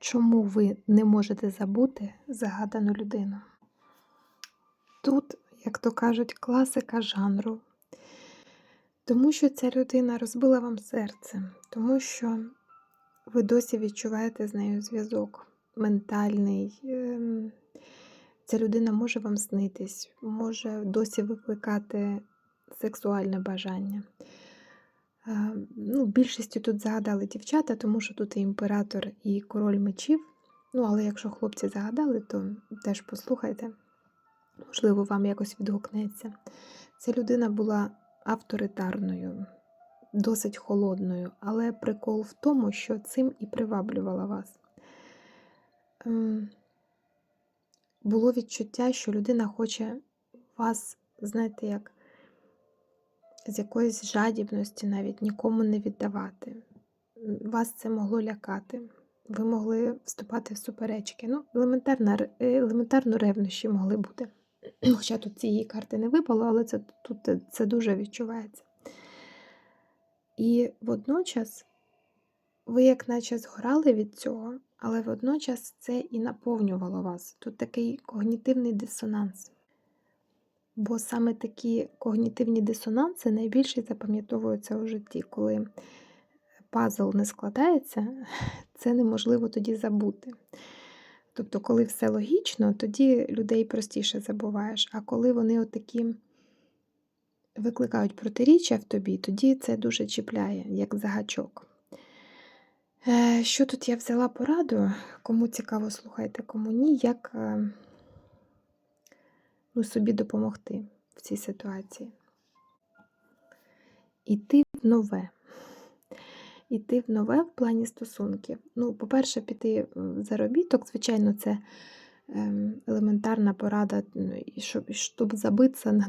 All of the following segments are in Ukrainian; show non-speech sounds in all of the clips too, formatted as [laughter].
Чому ви не можете забути загадану людину? Тут, як то кажуть, класика жанру. Тому що ця людина розбила вам серце, тому що ви досі відчуваєте з нею зв'язок ментальний. ем, Ця людина може вам снитись, може досі викликати сексуальне бажання. Е, Ну, більшістю тут загадали дівчата, тому що тут і імператор, і король мечів. Ну, але якщо хлопці загадали, то теж послухайте. Можливо, вам якось відгукнеться. Ця людина була авторитарною, досить холодною, але прикол в тому, що цим і приваблювала вас. Ем, Було відчуття, що людина хоче вас, знаєте, як з якоїсь жадібності навіть нікому не віддавати. Вас це могло лякати. Ви могли вступати в суперечки. Ну, елементарно, елементарно ревнощі могли бути. [clears throat] Хоча тут цієї карти не випало, але це, тут це- це дуже відчувається. І водночас ви як наче згорали від цього, але водночас це і наповнювало вас. Тут такий когнітивний дисонанс. Бо саме такі когнітивні дисонанси найбільше запам'ятовуються у житті, коли пазл не складається, [laughs] це неможливо тоді забути. Тобто, коли все логічно, тоді людей простіше забуваєш. А коли вони отакі викликають протиріччя в тобі, тоді це дуже чіпляє, як загачок. Е, Що тут я взяла пораду? Кому цікаво, слухайте, кому ні, як е, ну, собі допомогти в цій ситуації. Іти в нове. Іти в нове в плані стосунків. Ну, по-перше, піти в заробіток, звичайно, це ем, елементарна порада, ну, щоб, щоб забитися,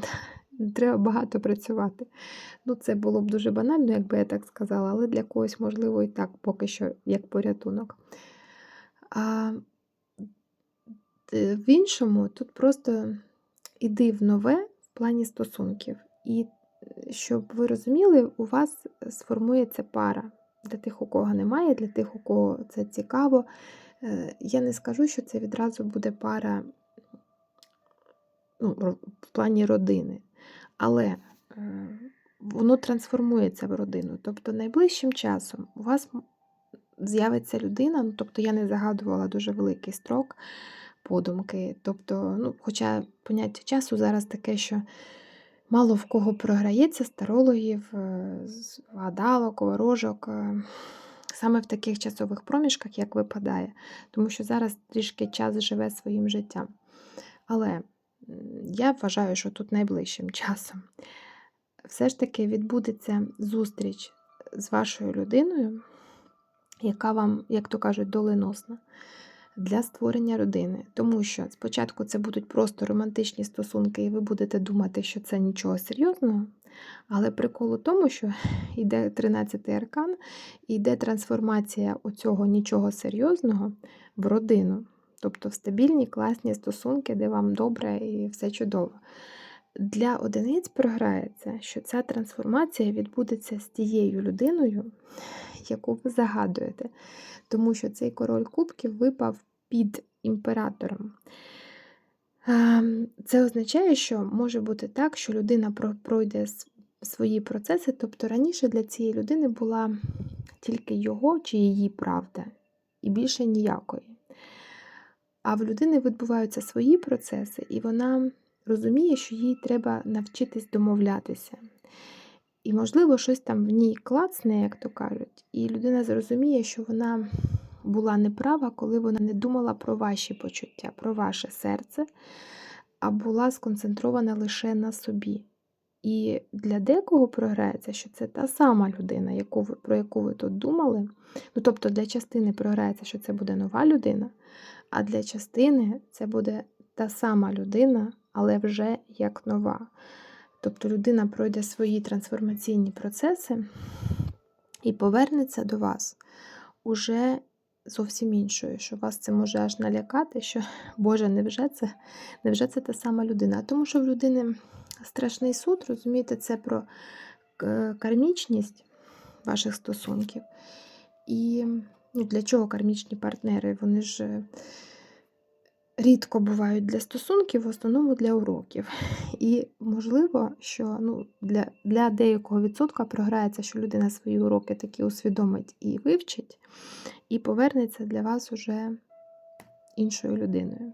треба багато працювати. Ну, це було б дуже банально, якби я так сказала, але для когось, можливо, і так, поки що, як порятунок. А е, в іншому, тут просто іди в нове в плані стосунків. І е, щоб ви розуміли, у вас сформується пара. Для тих, у кого немає, для тих, у кого це цікаво. Е, Я не скажу, що це відразу буде пара ну, в плані родини. Але е, воно трансформується в родину. Тобто найближчим часом у вас з'явиться людина, ну, тобто я не загадувала дуже великий строк подумки. Тобто, ну, хоча поняття часу зараз таке, що мало в кого програється старологів, е, гадалок, ворожок. е, Саме в таких часових проміжках, як випадає, тому що зараз трішки час живе своїм життям. Але я вважаю, що тут найближчим часом все ж таки відбудеться зустріч з вашою людиною, яка вам, як то кажуть, доленосна для створення родини. Тому що спочатку це будуть просто романтичні стосунки, і ви будете думати, що це нічого серйозного. Але прикол у тому, що [laughs] йде 13-й аркан, і йде трансформація оцього нічого серйозного в родину. Тобто в стабільні, класні стосунки, де вам добре і все чудово. Для одиниць програється, що ця трансформація відбудеться з тією людиною, яку ви загадуєте. Тому що цей король кубків випав під імператором. Ем, Це означає, що може бути так, що людина пройде свої процеси. Тобто раніше для цієї людини була тільки його чи її правда, і більше ніякої. А в людини відбуваються свої процеси, і вона розуміє, що їй треба навчитись домовлятися. І, можливо, щось там в ній клацне, як то кажуть, і людина зрозуміє, що вона була неправа, коли вона не думала про ваші почуття, про ваше серце, а була сконцентрована лише на собі. І для декого програється, що це та сама людина, яку ви, про яку ви тут думали. Ну, тобто для частини програється, що це буде нова людина, а для частини це буде та сама людина, але вже як нова. Тобто людина пройде свої трансформаційні процеси і повернеться до вас уже зовсім іншою, що вас це може аж налякати, що Боже, невже це, невже це та сама людина? Тому що в людини страшний суд, розумієте, це про е, кармічність ваших стосунків. І Ну, для чого кармічні партнери? Вони ж е, рідко бувають для стосунків, в основному для уроків. І можливо, що ну, для, для деякого відсотка програється, що людина свої уроки таки усвідомить і вивчить, і повернеться для вас уже іншою людиною.